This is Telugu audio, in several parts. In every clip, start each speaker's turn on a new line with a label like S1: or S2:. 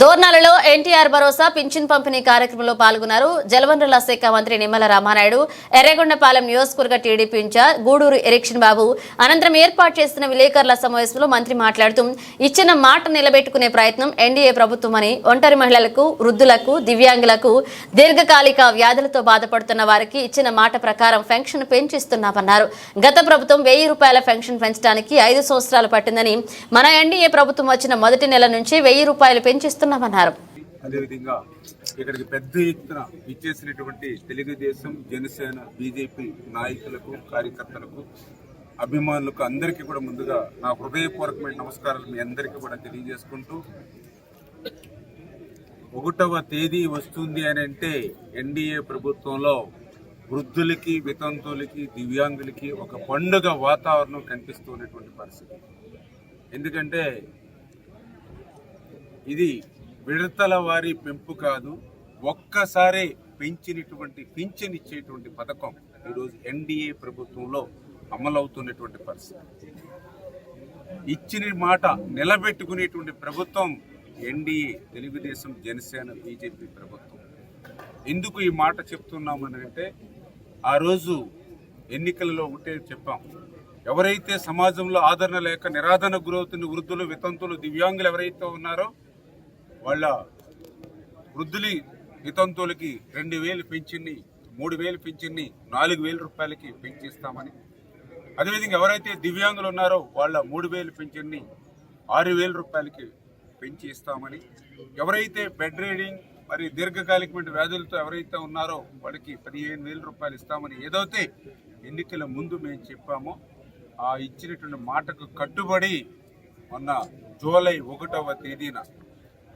S1: దోర్నాలలో ఎన్టీఆర్ భరోసా పింఛన్ పంపిణీ కార్యక్రమంలో పాల్గొన్నారు జలవనరుల శాఖ మంత్రి నిమ్మల రామానాయుడు ఎర్రగొండపాలెం నియోజకవర్గ టీడీపీ ఇన్ఛార్జ్ గూడూరు ఎరిక్షన్ బాబు అనంతరం ఏర్పాటు చేసిన విలేకరుల సమావేశంలో మంత్రి మాట్లాడుతూ ఇచ్చిన మాట నిలబెట్టుకునే ప్రయత్నం ఎన్డీఏ ప్రభుత్వమని ఒంటరి మహిళలకు వృద్ధులకు దివ్యాంగులకు దీర్ఘకాలిక వ్యాధులతో బాధపడుతున్న వారికి ఇచ్చిన మాట ప్రకారం పెన్షన్ పెంచిస్తున్నామన్నారు. గత ప్రభుత్వం వెయ్యి రూపాయల పెన్షన్ పెంచడానికి ఐదు సంవత్సరాలు పట్టిందని మన ఎన్డీఏ ప్రభుత్వం వచ్చిన మొదటి నెల నుంచి వెయ్యి రూపాయలు చేస్తున్నామన్నారు.
S2: అదేవిధంగా ఇక్కడికి పెద్ద ఎత్తున ఇచ్చేసినటువంటి తెలుగుదేశం జనసేన బీజేపీ నాయకులకు కార్యకర్తలకు అభిమానులకు అందరికీ కూడా ముందుగా నా హృదయపూర్వకమైన నమస్కారాలు మీ అందరికీ కూడా తెలియజేసుకుంటూ ఒకటవ తేదీ వస్తుంది అని అంటే ఎన్డీఏ ప్రభుత్వంలో వృద్ధులకి వితంతువులకి దివ్యాంగులకి ఒక పండుగ వాతావరణం కనిపిస్తున్నటువంటి పరిస్థితి. ఎందుకంటే ఇది విడతల వారి పెంపు కాదు ఒక్కసారే పెంచినటువంటి పింఛన్ ఇచ్చేటువంటి పథకం ఈరోజు ఎన్డీఏ ప్రభుత్వంలో అమలవుతున్నటువంటి పరిస్థితి. ఇచ్చిన మాట నిలబెట్టుకునేటువంటి ప్రభుత్వం ఎన్డీఏ తెలుగుదేశం జనసేన బీజేపీ ప్రభుత్వం. ఎందుకు ఈ మాట చెప్తున్నామని అంటే ఆ రోజు ఎన్నికలలో ఒకటే చెప్పాం. ఎవరైతే సమాజంలో ఆదరణ లేక నిరాదరణ గురవుతున్న వృద్ధులు వితంతులు దివ్యాంగులు ఎవరైతే ఉన్నారో వాళ్ళ వృద్ధులి వితంతువులకి రెండు వేలు పెంచిన్ని మూడు వేలు పెంచిన్ని నాలుగు వేల రూపాయలకి పెంచిస్తామని. అదేవిధంగా ఎవరైతే దివ్యాంగులు ఉన్నారో వాళ్ళ మూడు వేలు పెంచిన్ని ఆరు వేల రూపాయలకి పెంచి ఇస్తామని ఎవరైతే బెడ్ రీడింగ్ మరి దీర్ఘకాలికమైన వ్యాధులతో ఎవరైతే ఉన్నారో వాళ్ళకి పదిహేను వేల రూపాయలు ఇస్తామని ఏదైతే ఎన్నికల ముందు మేము చెప్పామో ఆ ఇచ్చినటువంటి మాటకు కట్టుబడి మొన్న జూలై ఒకటవ తేదీన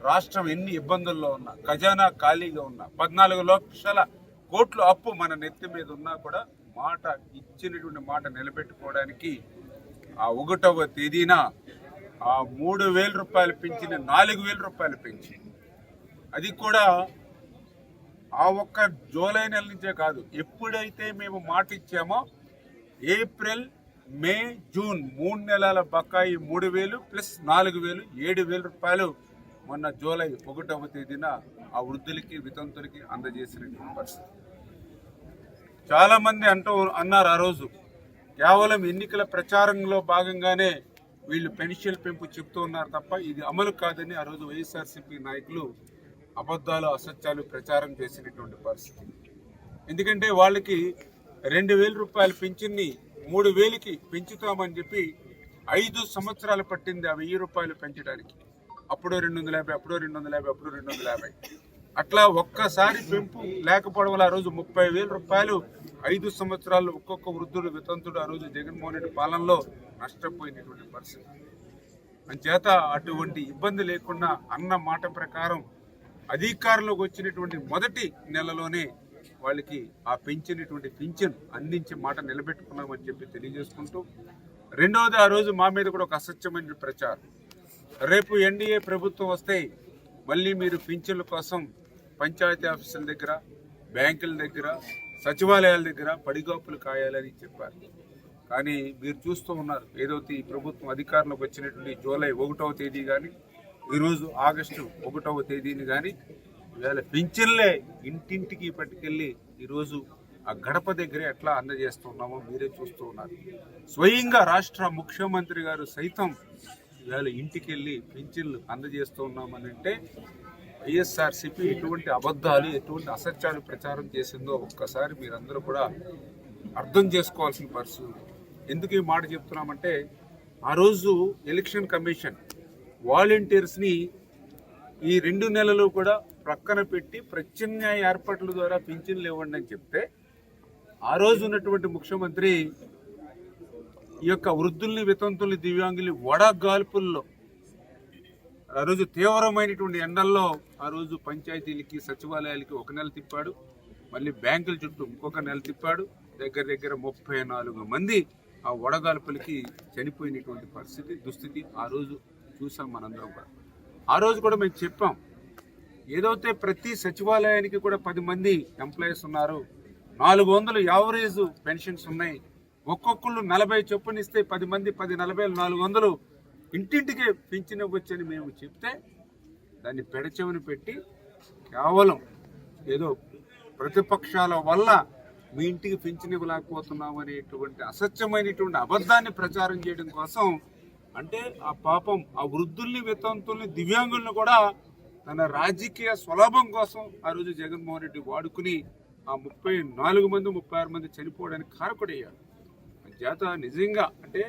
S2: రాష్ట్రం ఎన్ని ఇబ్బందుల్లో ఉన్నా ఖజానా ఖాళీగా ఉన్నా పద్నాలుగు లక్షల కోట్ల అప్పు మన నెత్తి మీద ఉన్నా కూడా మాట ఇచ్చినటువంటి మాట నిలబెట్టుకోవడానికి ఆ ఒకటవ తేదీన ఆ మూడు వేల రూపాయలు పెంచిన నాలుగు వేల రూపాయలు పెంచి అది కూడా ఆ ఒక్క జూలై నెల నుంచే కాదు ఎప్పుడైతే మేము మాట ఇచ్చామో ఏప్రిల్ మే జూన్ మూడు నెలల బకాయి మూడు వేలు ప్లస్ నాలుగు వేలు ఏడు వేల రూపాయలు మొన్న జూలై ఒకటవ తేదీన ఆ వృద్ధులకి వితంతులకి అందజేసినటువంటి పరిస్థితి. చాలామంది అంటూ అన్నారు ఆ రోజు కేవలం ఎన్నికల ప్రచారంలో భాగంగానే వీళ్ళు పెన్షన్ పెంపు చెప్తూ ఉన్నారు తప్ప ఇది అమలు కాదని ఆ రోజు వైఎస్ఆర్సీపీ నాయకులు అబద్ధాలు అసత్యాలు ప్రచారం చేసినటువంటి పరిస్థితి. ఎందుకంటే వాళ్ళకి రెండు వేల రూపాయల పింఛన్ని మూడు వేలకి పెంచుతామని చెప్పి ఐదు సంవత్సరాలు పట్టింది ఆ వెయ్యి రూపాయలు పెంచడానికి. అప్పుడో రెండు వందల యాభై అప్పుడు రెండు వందల యాభై అప్పుడు రెండు వందల యాభై అట్లా ఒక్కసారి పెంపు లేకపోవడం వల్ల ఆ రోజు ముప్పై వేల రూపాయలు ఐదు సంవత్సరాలు ఒక్కొక్క వృద్ధుడు వితంతుడు ఆ రోజు జగన్మోహన్ రెడ్డి పాలనలో నష్టపోయినటువంటి పరిస్థితి. అంచేత అటువంటి ఇబ్బంది లేకుండా అన్న మాట ప్రకారం అధికారంలోకి వచ్చినటువంటి మొదటి నెలలోనే వాళ్ళకి ఆ పెంచినటువంటి పింఛన్ అందించే మాట నిలబెట్టుకున్నామని చెప్పి తెలియజేసుకుంటూ రెండవది ఆ రోజు మా మీద కూడా ఒక అసత్యమైన ప్రచారం. రేపు ఎన్డీఏ ప్రభుత్వం వస్తే మళ్ళీ మీరు పింఛన్ల కోసం పంచాయతీ ఆఫీసుల దగ్గర బ్యాంకుల దగ్గర సచివాలయాల దగ్గర పడిగాపులు కాయాలని చెప్పారు. కానీ మీరు చూస్తూ ఉన్నారు ఏదైతే ఈ ప్రభుత్వం అధికారంలోకి వచ్చినటువంటి జూలై ఒకటవ తేదీ కానీ ఈరోజు ఆగస్టు ఒకటవ తేదీని కానీ ఇవాళ పింఛన్లే ఇంటింటికి పట్టుకెళ్ళి ఈరోజు ఆ గడప దగ్గరే ఎట్లా అందజేస్తున్నామో మీరే చూస్తూ ఉన్నారు. స్వయంగా రాష్ట్ర ముఖ్యమంత్రి గారు సైతం ఇవాళ ఇంటికి వెళ్ళి పింఛన్లు అందజేస్తూ ఉన్నామని అంటే వైఎస్ఆర్సీపీ ఎటువంటి అబద్ధాలు ఎటువంటి అసత్యాలు ప్రచారం చేసిందో ఒక్కసారి మీరందరూ కూడా అర్థం చేసుకోవాల్సిన పరిస్థితి ఎందుకు ఈ మాట చెప్తున్నామంటే ఆ రోజు ఎలక్షన్ కమిషన్ వాలంటీర్స్ని ఈ రెండు నెలలు కూడా ప్రక్కన పెట్టి ప్రత్యామ్నాయ ఏర్పాట్ల ద్వారా పింఛన్లు ఇవ్వండి అని చెప్తే ఆ రోజు ఉన్నటువంటి ముఖ్యమంత్రి ఈ యొక్క వృద్ధుల్ని వితంతుల్ని దివ్యాంగుల్ని వడగాల్పుల్లో ఆ రోజు తీవ్రమైనటువంటి ఎండల్లో ఆ రోజు పంచాయతీలకి సచివాలయాలకి ఒక నెల తిప్పాడు. మళ్ళీ బ్యాంకుల చుట్టూ ఇంకొక నెల తిప్పాడు. దగ్గర దగ్గర ముప్పై నాలుగు మంది ఆ వడగాల్పులకి చనిపోయినటువంటి పరిస్థితి దుస్థితి ఆ రోజు చూసాం మనందరం కూడా. ఆ రోజు కూడా మేము చెప్పాం ఏదైతే ప్రతి సచివాలయానికి కూడా పది మంది ఎంప్లాయీస్ ఉన్నారు నాలుగు వందలు యావరేజ్ పెన్షన్స్ ఉన్నాయి ఒక్కొక్కళ్ళు నలభై చొప్పున ఇస్తే పది మంది పది నలభై నాలుగు వందలు ఇంటింటికే పెంచినవ్వచ్చని మేము చెప్తే దాన్ని పెడచెవిని పెట్టి కేవలం ఏదో ప్రతిపక్షాల వల్ల మీ ఇంటికి పింఛన్ ఇవ్వలేకపోతున్నాం అనేటువంటి అసత్యమైనటువంటి అబద్ధాన్ని ప్రచారం చేయడం కోసం అంటే ఆ పాపం ఆ వృద్ధుల్ని వితంతుల్ని దివ్యాంగుల్ని కూడా తన రాజకీయ స్వలాభం కోసం ఆ రోజు జగన్మోహన్ రెడ్డి వాడుకుని ఆ ముప్పై నాలుగు మంది ముప్పై ఆరు మంది చనిపోవడానికి కారకుడయ్యాడు. జాత నిజంగా అంటే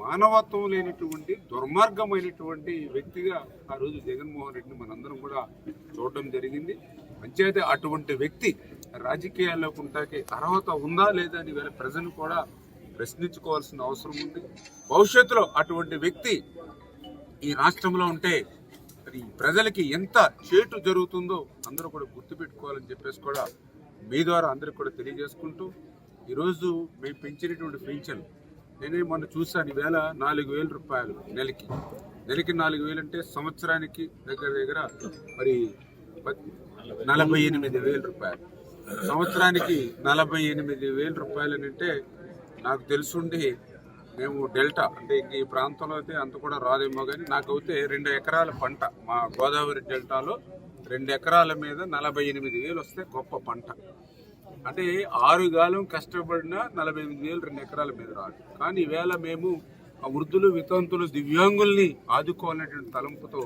S2: మానవత్వం లేనటువంటి దుర్మార్గమైనటువంటి వ్యక్తిగా ఆ రోజు జగన్మోహన్ రెడ్డిని మనందరం కూడా చూడడం జరిగింది. పంచాయతీ అటువంటి వ్యక్తి రాజకీయాల్లోకి ఉంటాకి అర్హత ఉందా లేదా అని వేళ ప్రజలు కూడా ప్రశ్నించుకోవాల్సిన అవసరం ఉంది. భవిష్యత్తులో అటువంటి వ్యక్తి ఈ రాష్ట్రంలో ఉంటే మరి ప్రజలకి ఎంత చేటు జరుగుతుందో అందరూ కూడా గుర్తుపెట్టుకోవాలని చెప్పేసి కూడా మీ ద్వారా అందరికి కూడా తెలియజేసుకుంటూ ఈరోజు మేము పెంచినటువంటి పెన్షన్ నేనే మొన్న చూశాను ఈవేళ నాలుగు వేల రూపాయలు నెలకి. నెలకి నాలుగు వేలు అంటే సంవత్సరానికి దగ్గర దగ్గర మరి నలభై ఎనిమిది వేల రూపాయలు. సంవత్సరానికి నలభై ఎనిమిది వేల రూపాయలు అని అంటే నాకు తెలుసుండి మేము డెల్టా అంటే ఇంక ఈ ప్రాంతంలో అయితే అంత కూడా రాదేమో కానీ నాకైతే రెండు ఎకరాల పంట మా గోదావరి డెల్టాలో రెండు ఎకరాల మీద నలభై ఎనిమిది వేలు వస్తే గొప్ప పంట. అంటే ఆరు గాలం నలభై ఎనిమిది వేలు రెండు ఎకరాల మీద రాదు. కానీ ఈవేళ మేము ఆ వృద్ధులు వితంతులు దివ్యాంగుల్ని ఆదుకోవాలనేటువంటి తలంపుతో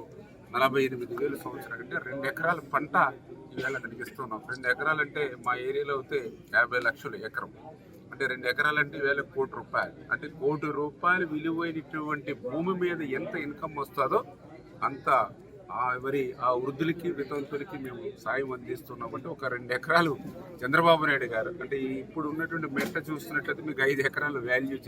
S2: నలభై ఎనిమిది వేలు సంవత్సరాలు అంటే రెండు ఎకరాల పంట ఈవేళ కనిపిస్తున్నాం. ఇస్తున్నాం రెండు ఎకరాలు అంటే మా ఏరియాలో అయితే యాభై లక్షలు ఎకరం. అంటే రెండు ఎకరాలు అంటే కోటి రూపాయలు. అంటే కోటి రూపాయలు విలువైనటువంటి భూమి మీద ఎంత ఇన్కమ్ వస్తుందో అంత ఆ మరి ఆ వృద్ధులకి వితంతులకి మేము సాయం అందిస్తున్నాం. అంటే ఒక రెండు ఎకరాలు చంద్రబాబు నాయుడు గారు అంటే ఇప్పుడు ఉన్నటువంటి మెట్ట చూస్తున్నట్లయితే మీకు ఐదు ఎకరాలు వాల్యూ